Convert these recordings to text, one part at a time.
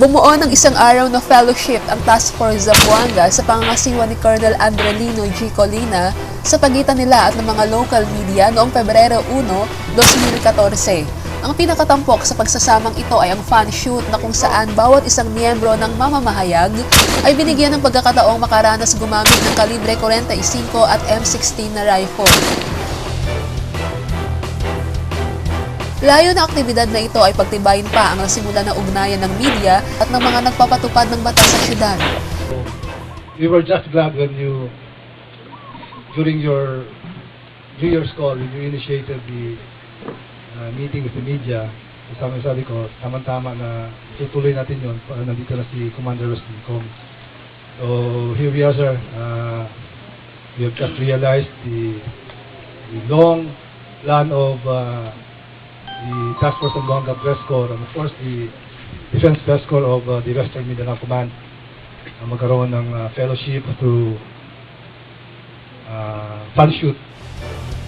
Bumuo ng isang araw na fellowship ang Task Force Zamboanga sa pangangasiwa ni Colonel Andrelino G. Colina sa pagitan nila at ng mga local media noong Pebrero 1, 2014. Ang pinakatampok sa pagsasamang ito ay ang fan shoot na kung saan bawat isang miyembro ng mamamahayag ay binigyan ng pagkakataong makaranas gumamit ng kalibre 45 at M16 na rifle. Layo na aktibidad na ito ay pagtibayin pa ang nasimula ng ugnayan ng media at ng mga nagpapatupad ng batas sa syudad. we were just glad when you, during your New Year's call, when you initiated the uh, meeting with the media, sabi sabi ko, tama-tama na tutuloy natin yon para nandito na si Commander Rosticom. So, here we are, sir. Uh, we have just realized the, the long plan of uh, the Task Force of Longa Press Corps and of course the Defense Press Corps of uh, the Western Mindanao Command na magkaroon ng uh, fellowship through uh, fan shoot.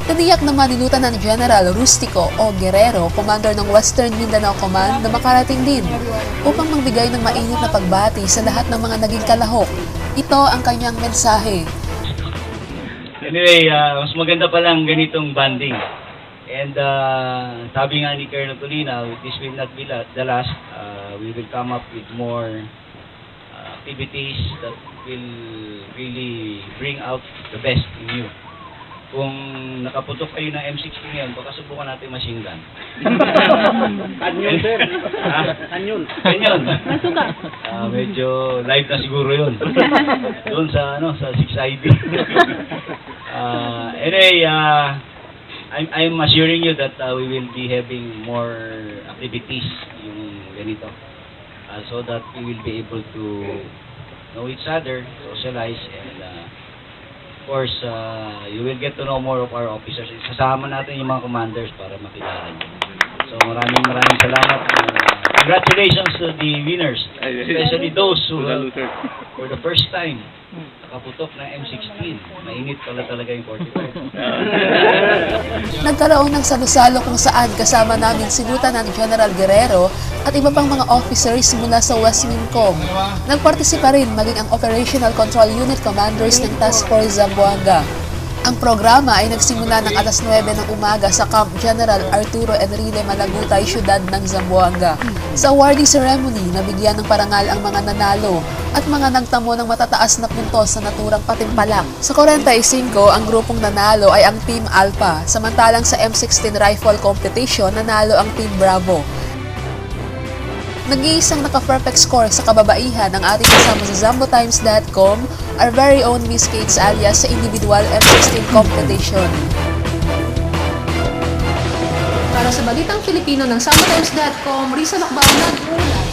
Tiniyak naman ni Lieutenant General Rustico O. Guerrero, commander ng Western Mindanao Command na makarating din upang magbigay ng mainit na pagbati sa lahat ng mga naging kalahok. Ito ang kanyang mensahe. Anyway, ah, mas maganda pa lang ganitong banding. And uh, sabi nga ni Colonel Colina, this will not be la- the last. Uh, we will come up with more uh, activities that will really bring out the best in you. Kung nakaputok kayo ng M16 ngayon, baka subukan natin machine gun. Kanyon, sir. Ha? Kanyon. Ganyan. Ah, medyo live na siguro yun. Doon sa, ano, sa 6ID. uh, anyway, uh, I'm, I'm assuring you that uh, we will be having more activities yung ganito. Uh, so that we will be able to know each other, socialize, and uh, of course, uh, you will get to know more of our officers. Sasama natin yung mga commanders para makilala nyo. So maraming maraming salamat. Congratulations to the winners, especially those who uh, for the first time nakaputok ng M16. Mainit pala talaga yung 45. Nagkaroon ng salusalo kung saan kasama namin si Lieutenant General Guerrero at iba pang mga officers mula sa West Mincom. Nagpartisipa rin maging ang Operational Control Unit Commanders ng Task Force Zamboanga. Ang programa ay nagsimula ng alas 9 ng umaga sa Camp General Arturo Enrile Malagutay, siyudad ng Zamboanga. Sa awarding ceremony, nabigyan ng parangal ang mga nanalo at mga nagtamo ng matataas na puntos sa naturang patimpalak. Sa 45, ang grupong nanalo ay ang Team Alpha, samantalang sa M16 Rifle Competition, nanalo ang Team Bravo. Nag-iisang naka-perfect score sa kababaihan ang ating kasama sa ZamboTimes.com, our very own Miss Kates alias sa individual M16 competition. Para sa Balitang Filipino ng SummerTimes.com, Risa Lakbao nag-uulat.